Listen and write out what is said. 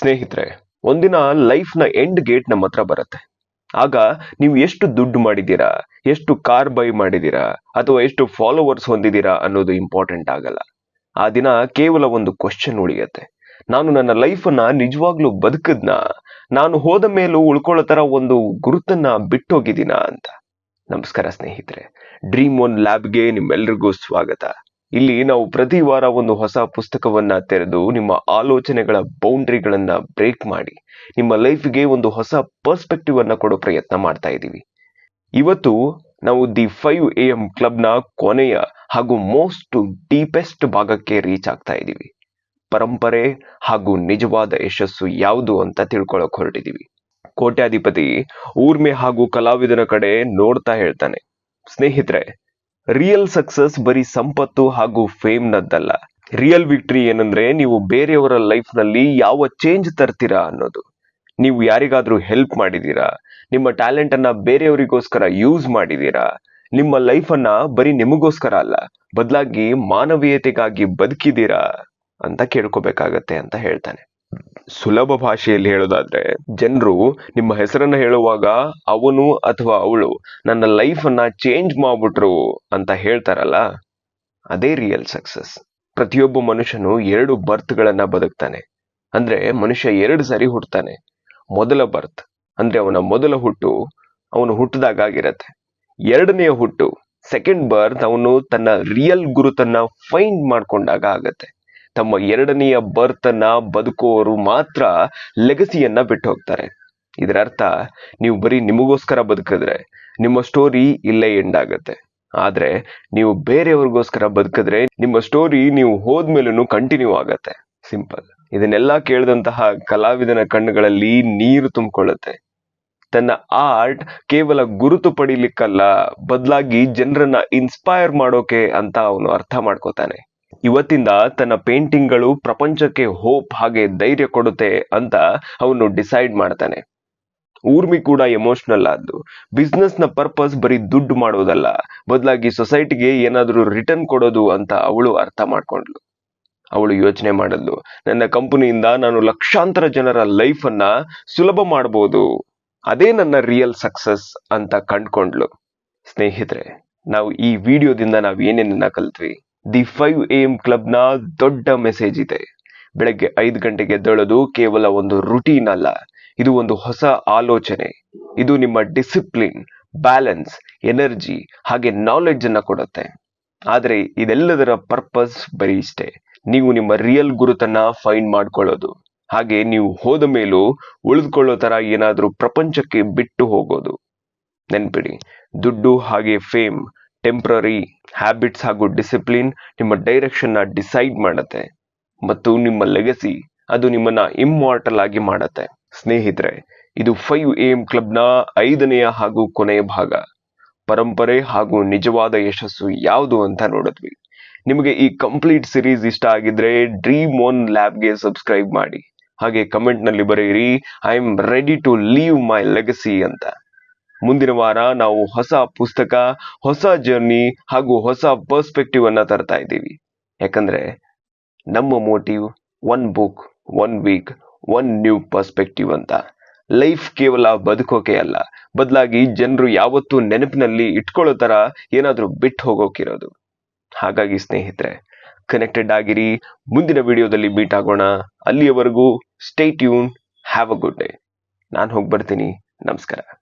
ಸ್ನೇಹಿತರೆ, ಒಂದಿನ ಲೈಫ್ನ end gate ನಮ್ಮ ಹತ್ರ ಬರುತ್ತೆ. ಆಗ ನೀವು ಎಷ್ಟು ದುಡ್ಡು ಮಾಡಿದ್ದೀರಾ, ಎಷ್ಟು ಕಾರ್ ಬೈ ಮಾಡಿದ್ದೀರಾ, ಅಥವಾ ಎಷ್ಟು ಫಾಲೋವರ್ಸ್ ಹೊಂದಿದ್ದೀರಾ ಅನ್ನೋದು ಇಂಪಾರ್ಟೆಂಟ್ ಆಗಲ್ಲ. ಆ ದಿನ ಕೇವಲ ಒಂದು ಕ್ವಶನ್ ಉಳಿಯತ್ತೆ. ನಾನು ನನ್ನ ಲೈಫನ್ನ ನಿಜವಾಗ್ಲೂ ಬದುಕದ್ನ, ನಾನು ಹೋದ ಮೇಲೂ ಉಳ್ಕೊಳ್ಳೋ ತರ ಒಂದು ಗುರುತನ್ನ ಬಿಟ್ಟೋಗಿದ್ದೀನಾ ಅಂತ. ನಮಸ್ಕಾರ ಸ್ನೇಹಿತರೆ. ಡ್ರೀಮ್ ಒನ್ ಲ್ಯಾಬ್ಗೆ ನಿಮ್ಮೆಲ್ರಿಗೂ ಸ್ವಾಗತ. ಇಲ್ಲಿ ನಾವು ಪ್ರತಿ ವಾರ ಒಂದು ಹೊಸ ಪುಸ್ತಕವನ್ನ ತೆರೆದು ನಿಮ್ಮ ಆಲೋಚನೆಗಳ ಬೌಂಡ್ರಿಗಳನ್ನ ಬ್ರೇಕ್ ಮಾಡಿ, ನಿಮ್ಮ ಲೈಫ್ಗೆ ಒಂದು ಹೊಸ ಪರ್ಸ್ಪೆಕ್ಟಿವ್ ಅನ್ನ ಕೊಡೋ ಪ್ರಯತ್ನ ಮಾಡ್ತಾ ಇದ್ದೀವಿ. ಇವತ್ತು ನಾವು ದಿ ಫೈವ್ ಎ ಎಂ ಕ್ಲಬ್ನ ಕೊನೆಯ ಹಾಗೂ ಮೋಸ್ಟ್ ಡೀಪೆಸ್ಟ್ ಭಾಗಕ್ಕೆ ರೀಚ್ ಆಗ್ತಾ ಇದ್ದೀವಿ. ಪರಂಪರೆ ಹಾಗೂ ನಿಜವಾದ ಯಶಸ್ಸು ಯಾವುದು ಅಂತ ತಿಳ್ಕೊಳಕ್ ಹೊರಟಿದೀವಿ ಕೋಟ್ಯಾಧಿಪತಿ, ಊರ್ಮೆ ಹಾಗೂ ಕಲಾವಿದನ ಕಡೆ ನೋಡ್ತಾ ಹೇಳ್ತಾನೆ, ಸ್ನೇಹಿತರೆ ರಿಯಲ್ ಸಕ್ಸಸ್ ಬರೀ ಸಂಪತ್ತು ಹಾಗೂ ಫೇಮ್ ನದ್ದಲ್ಲ. ರಿಯಲ್ ವಿಕ್ಟ್ರಿ ಏನಂದ್ರೆ ನೀವು ಬೇರೆಯವರ ಲೈಫ್ನಲ್ಲಿ ಯಾವ ಚೇಂಜ್ ತರ್ತೀರಾ ಅನ್ನೋದು. ನೀವು ಯಾರಿಗಾದ್ರೂ ಹೆಲ್ಪ್ ಮಾಡಿದೀರಾ? ನಿಮ್ಮ ಟ್ಯಾಲೆಂಟ್ ಅನ್ನ ಬೇರೆಯವರಿಗೋಸ್ಕರ ಯೂಸ್ ಮಾಡಿದೀರಾ? ನಿಮ್ಮ ಲೈಫ್ ಅನ್ನ ಬರೀ ನಿಮಗೋಸ್ಕರ ಅಲ್ಲ, ಬದಲಾಗಿ ಮಾನವೀಯತೆಗಾಗಿ ಬದುಕಿದೀರಾ? ಅಂತ ಕೇಳ್ಕೋಬೇಕಾಗತ್ತೆ ಅಂತ ಹೇಳ್ತಾನೆ. ಸುಲಭ ಭಾಷೆಯಲ್ಲಿ ಹೇಳೋದಾದ್ರೆ, ಜನರು ನಿಮ್ಮ ಹೆಸರನ್ನ ಹೇಳುವಾಗ ಅವನು ಅಥವಾ ಅವಳು ನನ್ನ ಲೈಫ್ ಅನ್ನ ಚೇಂಜ್ ಮಾಡ್ಬಿಟ್ರು ಅಂತ ಹೇಳ್ತಾರಲ್ಲ, ಅದೇ ರಿಯಲ್ ಸಕ್ಸಸ್ ಪ್ರತಿಯೊಬ್ಬ ಮನುಷ್ಯನು ಎರಡು ಬರ್ತ್ಗಳನ್ನ ಬದುಕ್ತಾನೆ. ಅಂದ್ರೆ ಮನುಷ್ಯ ಎರಡು ಸರಿ ಹುಟ್ಟುತ್ತಾನೆ ಮೊದಲ ಬರ್ತ್ ಅಂದ್ರೆ ಅವನ ಮೊದಲ ಹುಟ್ಟು ಅವನು ಹುಟ್ಟಿದಾಗ ಆಗಿರತ್ತೆ. ಎರಡನೆಯ ಹುಟ್ಟು ಸೆಕೆಂಡ್ ಬರ್ತ್ ಅವನು ತನ್ನ ರಿಯಲ್ ಗುರುತನ್ನ ಫೈಂಡ್ ಮಾಡ್ಕೊಂಡಾಗ ಆಗತ್ತೆ. ತಮ್ಮ ಎರಡನೆಯ ಬರ್ತ್ ಅನ್ನ ಬದುಕುವವರು ಮಾತ್ರ ಲೆಗಸಿಯನ್ನ ಬಿಟ್ಟು ಹೋಗ್ತಾರೆ ಇದರ ಅರ್ಥ, ನೀವು ಬರೀ ನಿಮಗೋಸ್ಕರ ಬದುಕಿದ್ರೆ ನಿಮ್ಮ ಸ್ಟೋರಿ ಇಲ್ಲೇ ಎಂಡ್ ಆಗುತ್ತೆ. ಆದ್ರೆ, ನೀವು ಬೇರೆಯವ್ರಿಗೋಸ್ಕರ ಬದುಕಿದ್ರೆ ನಿಮ್ಮ ಸ್ಟೋರಿ ನೀವು ಹೋದ್ಮೇಲೂ ಕಂಟಿನ್ಯೂ ಆಗತ್ತೆ. ಸಿಂಪಲ್ ಇದನ್ನೆಲ್ಲ ಕೇಳಿದಂತಹ ಕಲಾವಿದನ ಕಣ್ಣುಗಳಲ್ಲಿ ನೀರು ತುಂಬಿಕೊಳ್ಳುತ್ತೆ. ತನ್ನ ಆರ್ಟ್ ಕೇವಲ ಗುರುತು ಪಡೀಲಿಕ್ಕಲ್ಲ, ಬದಲಾಗಿ ಜನರನ್ನ ಇನ್ಸ್ಪೈರ್ ಮಾಡೋಕೆ ಅಂತ ಅವನು ಅರ್ಥ ಮಾಡ್ಕೋತಾನೆ. ಇವತ್ತಿಂದ ತನ್ನ ಪೇಂಟಿಂಗ್ಗಳು ಪ್ರಪಂಚಕ್ಕೆ ಹೋಪ್ ಹಾಗೆ ಧೈರ್ಯ ಕೊಡುತ್ತೆ ಅಂತ ಅವನು ಡಿಸೈಡ್ ಮಾಡ್ತಾನೆ. ಊರ್ಮಿ ಕೂಡ ಎಮೋಷನಲ್ ಆದ್ದು. ಬಿಸ್ನೆಸ್ನ ಪರ್ಪಸ್ ಬರೀ ದುಡ್ಡು ಮಾಡೋದಲ್ಲ, ಬದಲಾಗಿ ಸೊಸೈಟಿಗೆ ಏನಾದ್ರೂ ರಿಟರ್ನ್ ಕೊಡೋದು ಅಂತ ಅವಳು ಅರ್ಥ ಮಾಡ್ಕೊಂಡ್ಲು ಅವಳು ಯೋಚನೆ ಮಾಡಲು ನನ್ನ ಕಂಪನಿಯಿಂದ ನಾನು ಲಕ್ಷಾಂತರ ಜನರ ಲೈಫ್ ಅನ್ನ ಸುಲಭ ಮಾಡಬಹುದು ಅದೇ ನನ್ನ ರಿಯಲ್ ಸಕ್ಸಸ್ ಅಂತ ಕಂಡ್ಕೊಂಡ್ಲು ಸ್ನೇಹಿತರೆ, ನಾವು ಈ ವಿಡಿಯೋದಿಂದ ನಾವು ಏನೇನನ್ನ ಕಲ್ತ್ವಿ? ದಿ ಫೈವ್ ಎ ಎಂ ಕ್ಲಬ್ನ ದೊಡ್ಡ ಮೆಸೇಜ್ ಇದೆ. ಬೆಳಗ್ಗೆ ಐದು ಗಂಟೆಗೆ ಎದ್ದೇಳೋದು ಕೇವಲ ಒಂದು ರುಟೀನ್ ಅಲ್ಲ, ಇದು ಒಂದು ಹೊಸ ಆಲೋಚನೆ. ಇದು ನಿಮ್ಮ ಡಿಸಿಪ್ಲಿನ್ ಬ್ಯಾಲೆನ್ಸ್ ಎನರ್ಜಿ ಹಾಗೆ ನಾಲೆಡ್ಜ್ ಅನ್ನ ಕೊಡುತ್ತೆ. ಆದ್ರೆ ಇದೆಲ್ಲದರ ಪರ್ಪಸ್ ಬರೀ ಇಷ್ಟೇ. ನೀವು ನಿಮ್ಮ ರಿಯಲ್ ಗುರುತನ್ನ ಫೈಂಡ್ ಮಾಡ್ಕೊಳ್ಳೋದು. ಹಾಗೆ ನೀವು ಹೋದ ಮೇಲೂ ಉಳಿದುಕೊಳ್ಳೋ ತರ ಏನಾದ್ರೂ ಪ್ರಪಂಚಕ್ಕೆ ಬಿಟ್ಟು ಹೋಗೋದು. ನೆನ್ಪಿಡಿ, ದುಡ್ಡು ಹಾಗೆ ಫೇಮ್ ಟೆಂಪ್ರರಿ ಹ್ಯಾಬಿಟ್ಸ್ ಹಾಗೂ ಡಿಸಿಪ್ಲಿನ್ ನಿಮ್ಮ ಡೈರೆಕ್ಷನ್ನ ಡಿಸೈಡ್ ಮಾಡುತ್ತೆ ಮತ್ತು ನಿಮ್ಮ ಲೆಗಸಿ ಅದು ನಿಮ್ಮನ್ನ ಇಮ್ಮಾರ್ಟಲ್ ಆಗಿ ಮಾಡತ್ತೆ. ಸ್ನೇಹಿತರೆ, ಇದು ಫೈವ್ ಎ ಎಂ ಕ್ಲಬ್ನ ಐದನೆಯ ಹಾಗೂ ಕೊನೆಯ ಭಾಗ. ಪರಂಪರೆ ಹಾಗೂ ನಿಜವಾದ ಯಶಸ್ಸು ಯಾವುದು ಅಂತ ನೋಡಿದ್ವಿ. ನಿಮಗೆ ಈ ಕಂಪ್ಲೀಟ್ ಸಿರೀಸ್ ಇಷ್ಟ ಆಗಿದ್ರೆ ಡ್ರೀಮ್ ಒನ್ ಲ್ಯಾಬ್ಗೆ ಸಬ್ಸ್ಕ್ರೈಬ್ ಮಾಡಿ. ಹಾಗೆ ಕಮೆಂಟ್ನಲ್ಲಿ ಬರೆಯಿರಿ I am ready to leave my legacy ಅಂತ. ಮುಂದಿನ ವಾರ ನಾವು ಹೊಸ ಪುಸ್ತಕ, ಹೊಸ ಜರ್ನಿ ಹಾಗೂ ಹೊಸ ಪರ್ಸ್ಪೆಕ್ಟಿವ್ ಅನ್ನ ತರ್ತಾ ಇದ್ದೀವಿ. ಯಾಕಂದ್ರೆ ನಮ್ಮ motive one book one week one new perspective ಅಂತ. ಲೈಫ್ ಕೇವಲ ಬದುಕೋಕೆ ಅಲ್ಲ. ಬದಲಾಗಿ ಜನರು ಯಾವತ್ತೂ ನೆನಪಿನಲ್ಲಿ ಇಟ್ಕೊಳ್ಳೋ ತರ ಏನಾದ್ರೂ ಬಿಟ್ಟು ಹೋಗೋಕಿರೋದು. ಹಾಗಾಗಿ ಸ್ನೇಹಿತರೆ ಕನೆಕ್ಟೆಡ್ ಆಗಿರಿ. ಮುಂದಿನ ವಿಡಿಯೋದಲ್ಲಿ ಮೀಟ್ ಆಗೋಣ. ಅಲ್ಲಿಯವರೆಗೂ stay tune have a good day ನಾನು ಹೋಗಿ ಬರ್ತೀನಿ ನಮಸ್ಕಾರ.